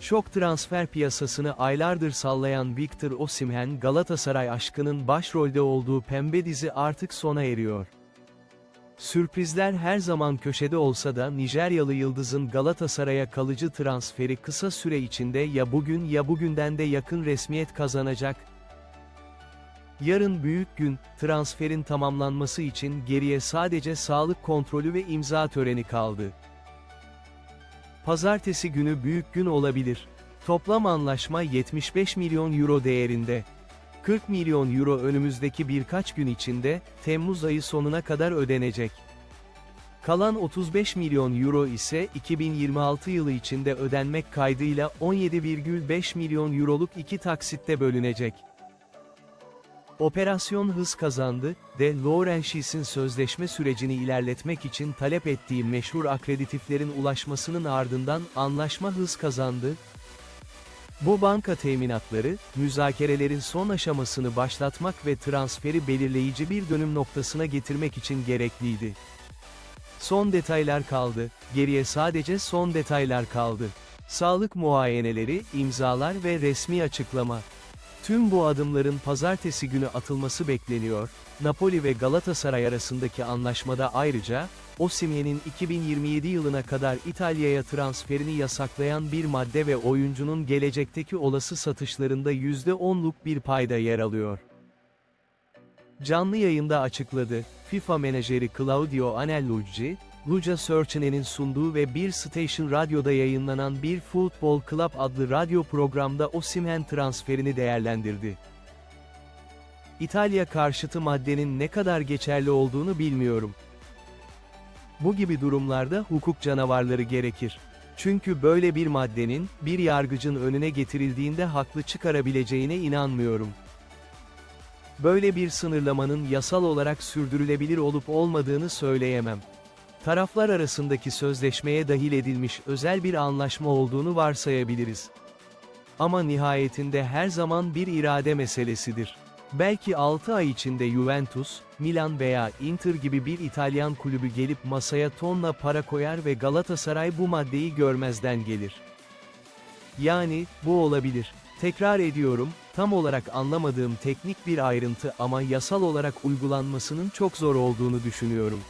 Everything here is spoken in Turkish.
Şok transfer piyasasını aylardır sallayan Victor Osimhen Galatasaray aşkının başrolde olduğu pembe dizi artık sona eriyor. Sürprizler her zaman köşede olsa da Nijeryalı yıldızın Galatasaray'a kalıcı transferi kısa süre içinde ya bugün ya bugünden de yakın resmiyet kazanacak. Yarın büyük gün, transferin tamamlanması için geriye sadece sağlık kontrolü ve imza töreni kaldı. Pazartesi günü büyük gün olabilir. Toplam anlaşma 75 milyon euro değerinde. 40 milyon euro önümüzdeki birkaç gün içinde, Temmuz ayı sonuna kadar ödenecek. Kalan 35 milyon euro ise 2026 yılı içinde ödenmek kaydıyla 17,5 milyon euroluk iki taksitte bölünecek. Operasyon hız kazandı, de Laurentiis'in sözleşme sürecini ilerletmek için talep ettiği meşhur akreditiflerin ulaşmasının ardından anlaşma hız kazandı. Bu banka teminatları, müzakerelerin son aşamasını başlatmak ve transferi belirleyici bir dönüm noktasına getirmek için gerekliydi. Son detaylar kaldı, geriye sadece son detaylar kaldı. Sağlık muayeneleri, imzalar ve resmi açıklama. Tüm bu adımların pazartesi günü atılması bekleniyor. Napoli ve Galatasaray arasındaki anlaşmada ayrıca, Osimhen'in 2027 yılına kadar İtalya'ya transferini yasaklayan bir madde ve oyuncunun gelecekteki olası satışlarında %10'luk bir payda yer alıyor. Canlı yayında açıkladı, FIFA menajeri Claudio Anellucci, Luca Searchne'nin sunduğu ve Bir Station Radyo'da yayınlanan Bir Football Club adlı radyo programda Osimhen transferini değerlendirdi. İtalya karşıtı maddenin ne kadar geçerli olduğunu bilmiyorum. Bu gibi durumlarda hukuk canavarları gerekir. Çünkü böyle bir maddenin, bir yargıcın önüne getirildiğinde haklı çıkarabileceğine inanmıyorum. Böyle bir sınırlamanın yasal olarak sürdürülebilir olup olmadığını söyleyemem. Taraflar arasındaki sözleşmeye dahil edilmiş özel bir anlaşma olduğunu varsayabiliriz. Ama nihayetinde her zaman bir irade meselesidir. Belki 6 ay içinde Juventus, Milan veya Inter gibi bir İtalyan kulübü gelip masaya tonla para koyar ve Galatasaray bu maddeyi görmezden gelir. Yani, bu olabilir. Tekrar ediyorum, tam olarak anlamadığım teknik bir ayrıntı ama yasal olarak uygulanmasının çok zor olduğunu düşünüyorum.